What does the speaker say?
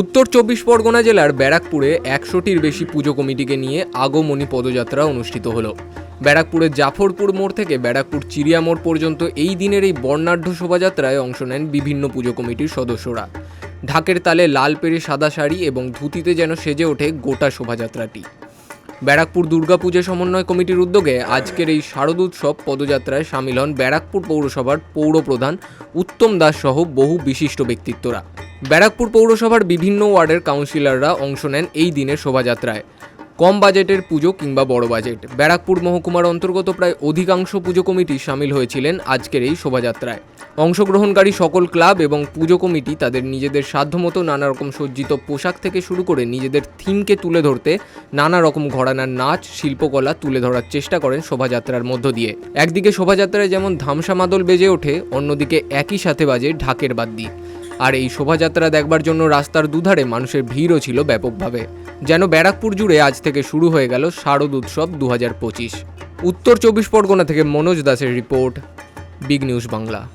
উত্তর চব্বিশ পরগনা জেলার ব্যারাকপুরে একশোটির বেশি পুজো কমিটিকে নিয়ে আগমনী পদযাত্রা অনুষ্ঠিত হলো। ব্যারাকপুরের জাফরপুর মোড় থেকে ব্যারাকপুর চিড়িয়া মোড় পর্যন্ত এই দিনের এই বর্ণাঢ্য শোভাযাত্রায় অংশ নেন বিভিন্ন পুজো কমিটির সদস্যরা। ঢাকের তালে লাল পেরে সাদা শাড়ি এবং ধুতিতে যেন সেজে ওঠে গোটা শোভাযাত্রাটি। ব্যারাকপুর দুর্গাপুজো সমন্বয় কমিটির উদ্যোগে আজকের এই শারদোৎসব পদযাত্রায় সামিল হন ব্যারাকপুর পৌরসভার পৌরপ্রধান উত্তম দাস সহ বহু বিশিষ্ট ব্যক্তিত্বরা। ব্যারাকপুর পৌরসভার বিভিন্ন ওয়ার্ডের কাউন্সিলররা অংশ নেন এই দিনের শোভাযাত্রায়। কম বাজেটের পুজো কিংবা বড় বাজেট। ব্যারাকপুর মহকুমার অন্তর্গত প্রায় অধিকাংশ পুজো কমিটি সামিল হয়েছিলেন আজকের এই শোভাযাত্রায়। অংশগ্রহণকারী সকল ক্লাব এবং পুজো কমিটি তাদের নিজেদের সাধ্যমতো নানা রকম সজ্জিত পোশাক থেকে শুরু করে নিজেদের থিমকে তুলে ধরতে নানা রকম ঘরানার নাচ, শিল্পকলা তুলে ধরার চেষ্টা করেন শোভাযাত্রার মধ্য দিয়ে। একদিকে শোভাযাত্রায় যেমন ধামসা মাদল বেজে ওঠে, অন্যদিকে একই সাথে বাজে ঢাকের বাদ্যি। আর এই শোভাযাত্রা দেখবার জন্য রাস্তার দুধারে মানুষের ভিড়ও ছিল ব্যাপকভাবে। যেন ব্যারাকপুর জুড়ে আজ থেকে শুরু হয়ে গেল শারদ উৎসব দু হাজার পঁচিশ। উত্তর চব্বিশ পরগনা থেকে মনোজ দাসের রিপোর্ট, বিগ নিউজ বাংলা।